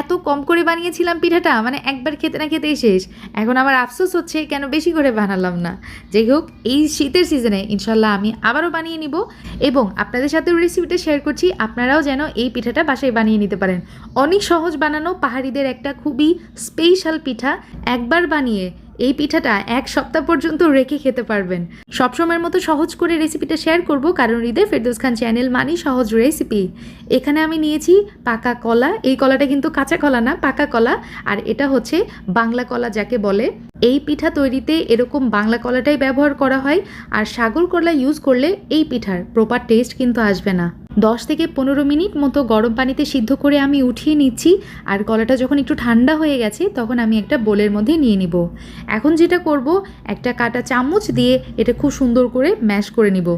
এত কম করে বানিয়েছিলাম পিঠাটা মানে একবার খেতে না খেতেই শেষ। এখন আমার আফসোস হচ্ছে কেন বেশি করে বানালাম না। যাই হোক, এই শীতের সিজনে ইনশাল্লাহ আমি আবারও বানিয়ে নিব এবং আপনাদের সাথেও রেসিপিটা শেয়ার করছি। আপনারাও যেন এই পিঠাটা বাসায় বানিয়ে নিতে পারেন। অনেক সহজ বানানো পাহাড়িদের একটা খুবই স্পেশাল পিঠা। একবার বানিয়ে এই পিঠাটা এক সপ্তাহ পর্যন্ত রেখে খেতে পারবেন। সবসময়ের মতো সহজ করে রেসিপিটা শেয়ার করব কারণ হৃদয় ফেরদৌস খান চ্যানেল মানি সহজ রেসিপি। এখানে আমি নিয়েছি পাকা কলা। এই কলাটা কিন্তু কাঁচা কলা না, পাকা কলা। আর এটা হচ্ছে বাংলা কলা যাকে বলে। এই পিঠা তৈরিতে এরকম বাংলা কলাটাই ব্যবহার করা হয়। আর সাগর কলা ইউজ করলে এই পিঠার প্রপার টেস্ট কিন্তু আসবে না। দশ থেকে পনেরো মিনিট মতো গরম পানিতে সিদ্ধ করে আমি উঠিয়ে নিচ্ছি। আর কলাটা যখন একটু ঠান্ডা হয়ে গেছে, তখন আমি একটা বোলের মধ্যে নিয়ে নিব। এখন যেটা করব, একটা কাটা চামচ দিয়ে এটা খুব সুন্দর করে ম্যাশ করে নিব।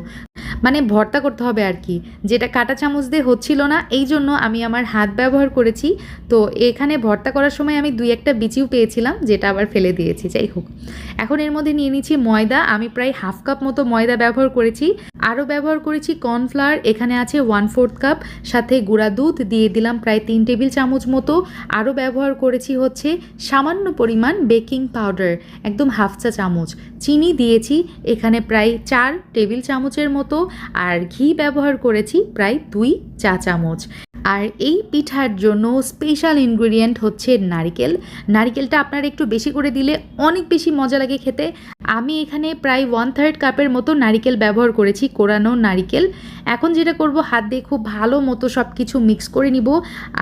মানে ভর্তা করতে হবে আর কি। যেটা কাটা চামচ দিয়ে হচ্ছিল না, এই জন্য আমি আমার হাত ব্যবহার করেছি। তো এখানে ভর্তা করার সময় আমি দুই একটা বিচিও পেয়েছিলাম, যেটা আবার ফেলে দিয়েছি, যাই হোক। এখন এর মধ্যে নিয়ে নিচ্ছি ময়দা। আমি প্রায় হাফ কাপ মতো ময়দা ব্যবহার করেছি। আরও ব্যবহার করেছি কর্নফ্লাওয়ার। এখানে আছে ওয়ান ফোর্থ কাপ। সাথে গুঁড়া দুধ। দিয়ে দিলাম প্রায় তিন টেবিল চামচ মতো। আরও ব্যবহার করেছি হচ্ছে সামান্য পরিমাণ বেকিং পাউডার, একদম হাফ চা চামচ। চিনি দিয়েছি। এখানে প্রায় চার টেবিল চামচের মতো। আর ঘি ব্যবহার করেছি প্রায় দুই চা চামচ। আর এই পিঠার জন্য স্পেশাল ইনগ্রিডিয়েন্ট হচ্ছে নারিকেল। নারিকেলটা আপনারা একটু বেশি করে দিলে অনেক বেশি মজা লাগে খেতে। আমি এখানে প্রায় ওয়ান থার্ড কাপের মতো নারিকেল ব্যবহার করেছি, কোরানো নারিকেল। এখন যেটা করব, হাত দিয়ে খুব ভালো মতো সব কিছু মিক্স করে নিব।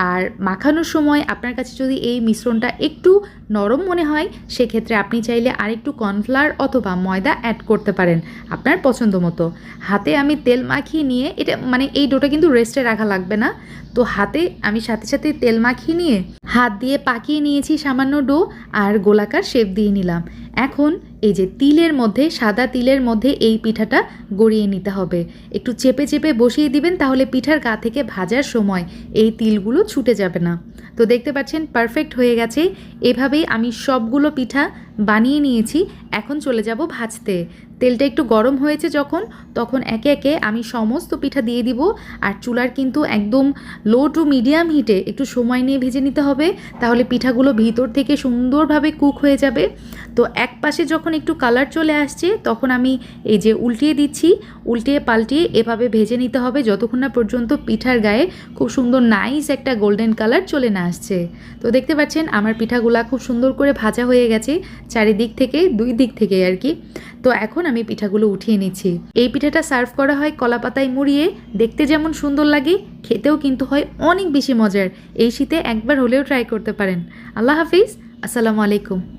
আর মাখানোর সময় আপনার কাছে যদি এই মিশ্রণটা একটু নরম মনে হয়, সেক্ষেত্রে আপনি চাইলে আরেকটু কর্নফ্লাওয়ার অথবা ময়দা অ্যাড করতে পারেন আপনার পছন্দ মতো। হাতে আমি তেল মাখিয়ে নিয়ে, এটা মানে এই ডোটা কিন্তু রেস্টে রাখা লাগবে না। তো হাতে আমি সাথে সাথে তেল মাখিয়ে নিয়ে হাত দিয়ে পাকিয়ে নিয়েছি সামান্য ডো আর গোলাকার শেপ দিয়ে নিলাম। এখন এই যে তিলের মধ্যে, সাদা তিলের মধ্যে এই পিঠাটা গড়িয়ে নিতে হবে। একটু চেপে চেপে বসিয়ে দিবেন, তাহলে পিঠার গা থেকে ভাজার সময় এই তিলগুলো ছুটে যাবে না। তো দেখতে পাচ্ছেন পারফেক্ট হয়ে গেছে। এভাবেই আমি সবগুলো পিঠা বানিয়ে নিয়েছি। এখন চলে যাব ভাজতে। তেলটা একটু গরম হয়েছে যখন, তখন একে একে আমি সমস্ত পিঠা দিয়ে দিব। আর চুলার কিন্তু একদম লো টু মিডিয়াম হিটে একটু সময় নিয়ে ভেজে নিতে হবে। তাহলে পিঠাগুলো ভিতর থেকে সুন্দরভাবে কুক হয়ে যাবে। তো এক পাশে যখন একটু কালার চলে আসছে, তখন আমি এই যে উল্টিয়ে দিচ্ছি, উল্টিয়ে পাল্টিয়ে এভাবে ভেজে নিতে হবে যতক্ষণ না পর্যন্ত পিঠার গায়ে খুব সুন্দর নাইস একটা গোল্ডেন কালার চলে না আসছে। তো দেখতে পাচ্ছেন আমার পিঠাগুলা খুব সুন্দর করে ভাজা হয়ে গেছে চারিদিক থেকে, দুই দিক থেকে আর কি। তো এখন আমি পিঠাগুলো উঠিয়ে নিচ্ছি। এই পিঠাটা সার্ভ করা হয় কলা পাতায় মুড়িয়ে, দেখতে যেমন সুন্দর লাগে, খেতেও কিন্তু হয় অনেক বেশি মজার। এই শীতে একবার হলেও ট্রাই করতে পারেন। আল্লাহ হাফিজ, আসসালামু আলাইকুম।